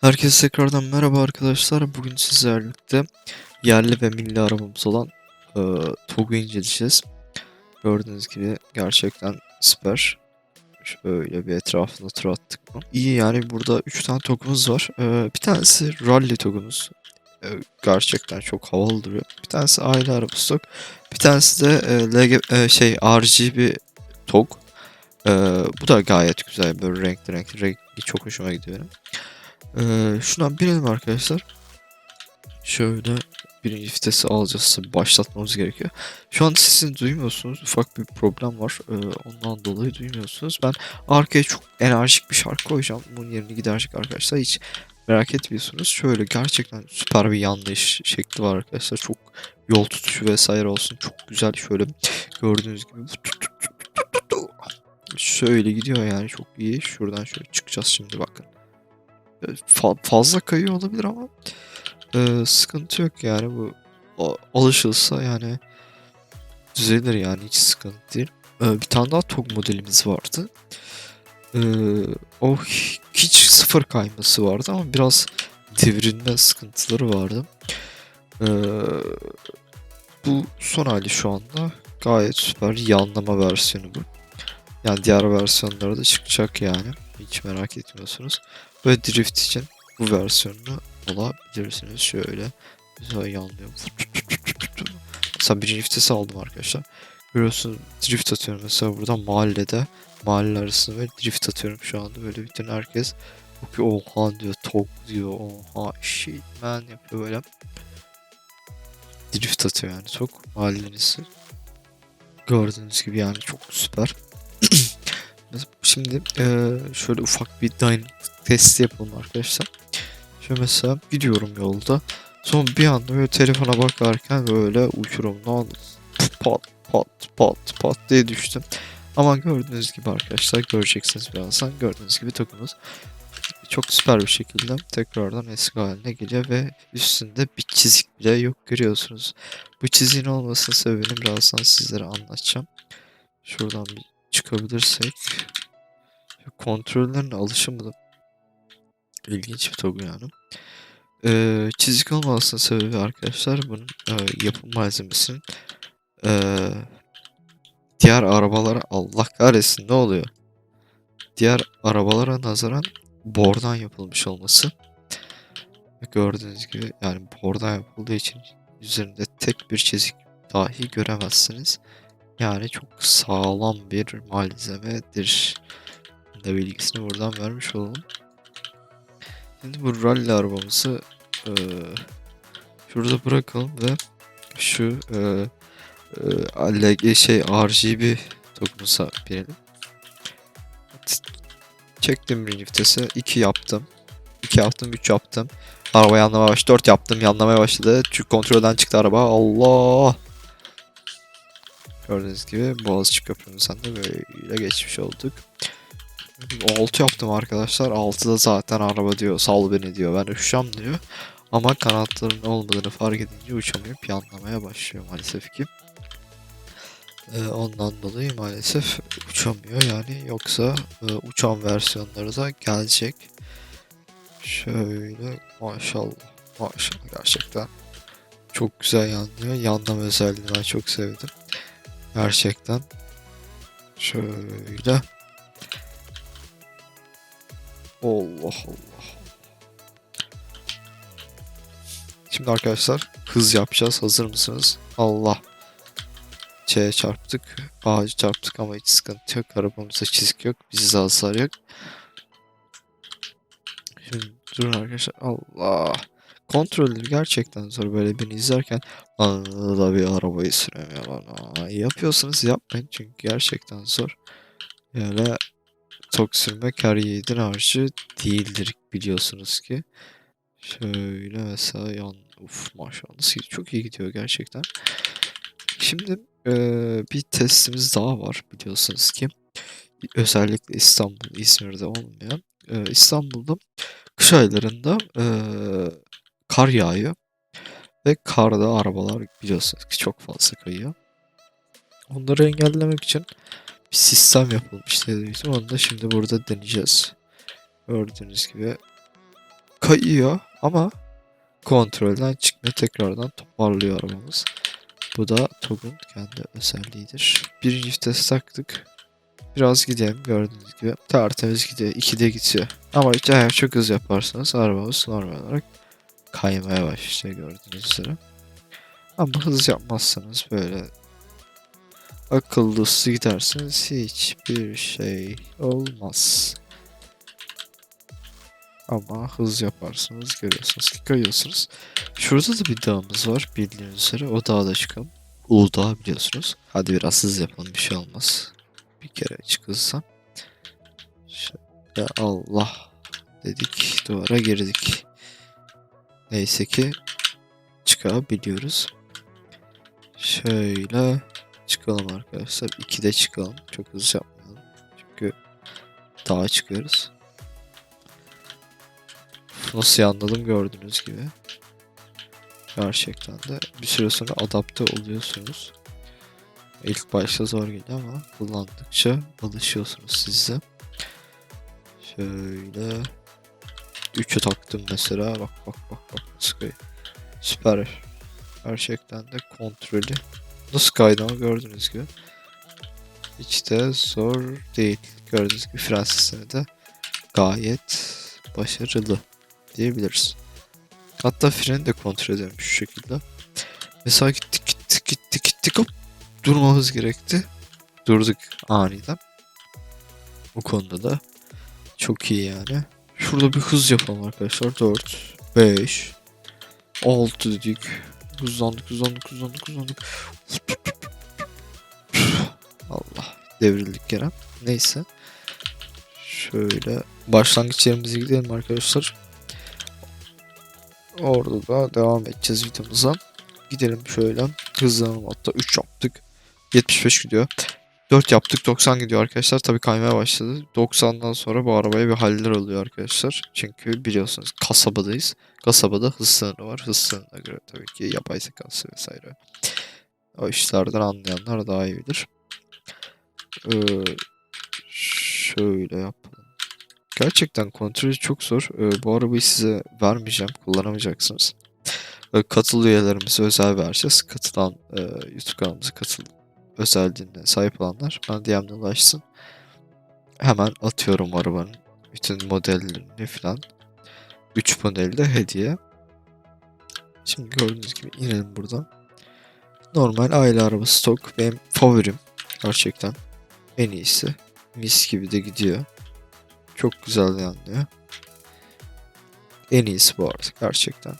Herkese tekrardan merhaba arkadaşlar. Bugün sizlerle birlikte yerli ve milli arabamız olan e, TOG'u inceleyeceğiz. Gördüğünüz gibi gerçekten süper. Şöyle bir etrafında tur attık mı? İyi yani burada 3 tane TOG'umuz var. E, bir tanesi rally TOG'umuz. E, gerçekten çok havalı duruyor. Bir tanesi aile arabası TOG. Bir tanesi de e, LG, e, şey RGB TOG. E, bu da gayet güzel böyle renkli renkli rengi çok hoşuma gidiyor benim. Ee, şundan binelim arkadaşlar. Şöyle birinci vitesi alacağız. Başlatmamız gerekiyor. Şu an sesini duymuyorsunuz. Ufak bir problem var. Ee, ondan dolayı duymuyorsunuz. Ben arkaya çok enerjik bir şarkı koyacağım. Bunun yerini giderecek arkadaşlar. Hiç merak etmiyorsunuz. Şöyle gerçekten süper bir yanlış şekli var arkadaşlar. Çok yol tutuşu vesaire olsun. Çok güzel şöyle gördüğünüz gibi. Şöyle gidiyor yani çok iyi. Şuradan şöyle çıkacağız şimdi bakın fa- fazla kayıyor olabilir ama e, sıkıntı yok yani bu alışılsa yani düzelir yani hiç sıkıntı değil. E, bir tane daha TOG modelimiz vardı. E, o hi- hiç sıfır kayması vardı ama biraz devrilme sıkıntıları vardı. E, bu son hali şu anda gayet süper yanlama versiyonu bu. Yani diğer versiyonları da çıkacak yani. Hiç merak etmiyorsunuz. Ve drift için bu versiyonunu alabilirsiniz. Şöyle güzel yanlıyor. Mesela birinci vitesi aldım arkadaşlar. Görüyorsunuz drift atıyorum mesela burada mahallede. Mahalle arasında böyle drift atıyorum şu anda. Böyle bütün herkes bakıyor oha diyor tok diyor oha shit man yapıyor böyle. Drift atıyor yani çok mahallenizi. Gördüğünüz gibi yani çok süper. Şimdi eee, şöyle ufak bir dynamic testi yapalım arkadaşlar. Şöyle mesela gidiyorum yolda. Sonra bir anda böyle telefona bakarken böyle uçurumdan pat pat pat pat diye düştüm. Ama gördüğünüz gibi arkadaşlar göreceksiniz birazdan. Gördüğünüz gibi tokumuz çok süper bir şekilde tekrardan eski haline geliyor ve üstünde bir çizik bile yok görüyorsunuz. Bu çiziğin olmasının sebebini birazdan sizlere anlatacağım. Şuradan bir çıkabilirsek. Kontrollerin alışımı da ilginç bir togu yani. Ee, çizik olmamasının sebebi arkadaşlar bunun e, yapım malzemesinin e, diğer arabalara Allah kahretsin ne oluyor? Diğer arabalara nazaran bordan yapılmış olması. Gördüğünüz gibi yani bordan yapıldığı için üzerinde tek bir çizik dahi göremezsiniz. Yani çok sağlam bir malzemedir. Da bilgisini buradan vermiş olalım. Şimdi bu rally arabamızı eee, şurada bırakalım ve şu eee, LG şey RGB tokumuza binelim. Çektim birinci vitese. 2 yaptım. 2 yaptım, 3 yaptım. Araba yanlamaya başladı. 4 yaptım, yanlamaya başladı. Çünkü kontrolden çıktı araba. Allah! Gördüğünüz gibi Boğaziçi Köprümüzden de böyle geçmiş olduk. 6 yaptım arkadaşlar. 6'da zaten araba diyor sal beni diyor. Ben uçacağım diyor. Ama kanatların olmadığını fark edince uçamayıp yanlamaya başlıyor maalesef ki. Ee, ondan dolayı maalesef uçamıyor yani. Yoksa e, uçan versiyonları da gelecek. Şöyle maşallah. Maşallah gerçekten. Çok güzel yanlıyor. Yanlama özelliğini ben çok sevdim. Gerçekten. Şöyle. Allah Allah. Şimdi arkadaşlar hız yapacağız. Hazır mısınız? Allah. Şeye çarptık. Ağacı çarptık ama hiç sıkıntı yok. Arabamızda çizik yok. Bizde hasar yok. Şimdi durun arkadaşlar. Allah. Kontrolleri gerçekten zor. Böyle beni izlerken da bir arabayı süremiyor lan. Yapıyorsanız yapmayın çünkü gerçekten zor. Yani tok sürmek her yiğidin harcı değildir biliyorsunuz ki. Şöyle mesela yan... Uf maşallah çok iyi gidiyor gerçekten. Şimdi eee, bir testimiz daha var biliyorsunuz ki. Özellikle İstanbul, İzmir'de olmayan. Eee, İstanbul'da kış aylarında eee, kar yağıyor. Ve karda arabalar biliyorsunuz ki çok fazla kayıyor. Onları engellemek için bir sistem yapılmış dedim. Onu da şimdi burada deneyeceğiz. Gördüğünüz gibi kayıyor ama kontrolden çıkmıyor tekrardan toparlıyor arabamız. Bu da TOG'un kendi özelliğidir. Birinci vites taktık. Biraz gidelim gördüğünüz gibi. Tertemiz gidiyor. 2'de gidiyor. Ama eğer çok hız yaparsanız arabamız normal olarak kaymaya başlıyor gördüğünüz üzere. Ama hız yapmazsanız böyle akıllı uslu giderseniz hiçbir şey olmaz. Ama hız yaparsanız görüyorsunuz ki kayıyorsunuz. Şurada da bir dağımız var bildiğiniz üzere. O dağa da çıkalım. Uludağ biliyorsunuz. Hadi biraz hız yapalım bir şey olmaz. Bir kere çıkılsam. Şöyle Allah dedik duvara girdik. Neyse ki çıkabiliyoruz. Şöyle çıkalım arkadaşlar. 2'de çıkalım. Çok hızlı yapmayalım. Çünkü dağa çıkıyoruz. Nasıl anladım gördüğünüz gibi. Gerçekten de bir süre sonra adapte oluyorsunuz. İlk başta zor geliyor ama kullandıkça alışıyorsunuz siz de. Şöyle 3'ü taktım mesela. Bak bak bak bak Sky. Süper. Gerçekten de kontrolü. Nasıl kaydı ama gördüğünüz gibi. Hiç de zor değil. Gördüğünüz gibi sistemi de gayet başarılı diyebiliriz. Hatta freni de kontrol edelim şu şekilde. Mesela gittik gittik gittik gittik hop durmamız gerekti. Durduk aniden. Bu konuda da çok iyi yani. Şurada bir hız yapalım arkadaşlar. 4, 5, 6 dedik. Hızlandık hızlandık hızlandık hızlandık. Allah devrildik Kerem. Neyse. Şöyle başlangıç yerimize gidelim arkadaşlar. Orada da devam edeceğiz videomuza. Gidelim şöyle. Hızlanalım hatta 3 yaptık. 75 gidiyor. 4 yaptık 90 gidiyor arkadaşlar. Tabii kaymaya başladı. 90'dan sonra bu arabaya bir haller oluyor arkadaşlar. Çünkü biliyorsunuz kasabadayız. Kasabada hız sınırı var. Hız sınırına göre tabii ki yapay zekası vesaire. O işlerden anlayanlar daha iyi bilir. Ee, şöyle yapalım. Gerçekten kontrolü çok zor. Ee, bu arabayı size vermeyeceğim. Kullanamayacaksınız. Ee, katıl üyelerimize özel vereceğiz. Katılan e, YouTube kanalımıza katıl özelliğine sahip olanlar bana DM'den ulaşsın. Hemen atıyorum arabanın bütün modellerini falan. 3 modeli de hediye. Şimdi gördüğünüz gibi inelim buradan. Normal aile arabası stok benim favorim. Gerçekten en iyisi. Mis gibi de gidiyor. Çok güzel yanlıyor. En iyisi bu arada gerçekten.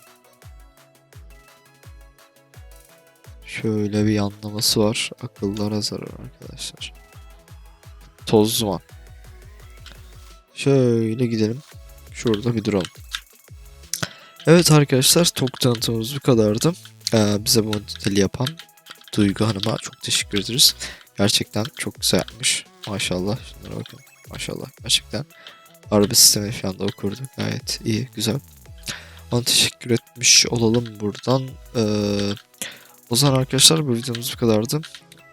Şöyle bir yanlaması var. Akıllara zarar arkadaşlar. Toz duman. Şöyle gidelim. Şurada bir duralım. Evet arkadaşlar TOK tanıtımımız bu kadardı. Ee, bize bu modeli yapan Duygu Hanım'a çok teşekkür ederiz. Gerçekten çok güzel yapmış. Maşallah. Şunlara bakın. Maşallah. Gerçekten. Araba sistemi falan da okurdu. Gayet iyi. Güzel. Ona teşekkür etmiş olalım buradan. Ee, o zaman arkadaşlar bu videomuz bu kadardı.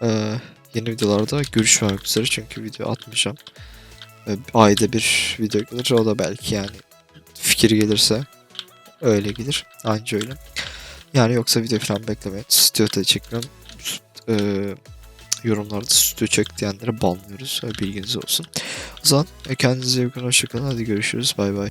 Ee, yeni videolarda görüşmek üzere çünkü video atmayacağım. Ee, ayda bir video gelir. O da belki yani fikir gelirse öyle gelir. Anca öyle. Yani yoksa video falan beklemeyin. Stüdyoda çekiyorum. Ee, yorumlarda stüdyo çek diyenlere banlıyoruz. Bilginiz olsun. O zaman kendinize iyi bakın. Hoşçakalın. Hadi görüşürüz. Bay bay.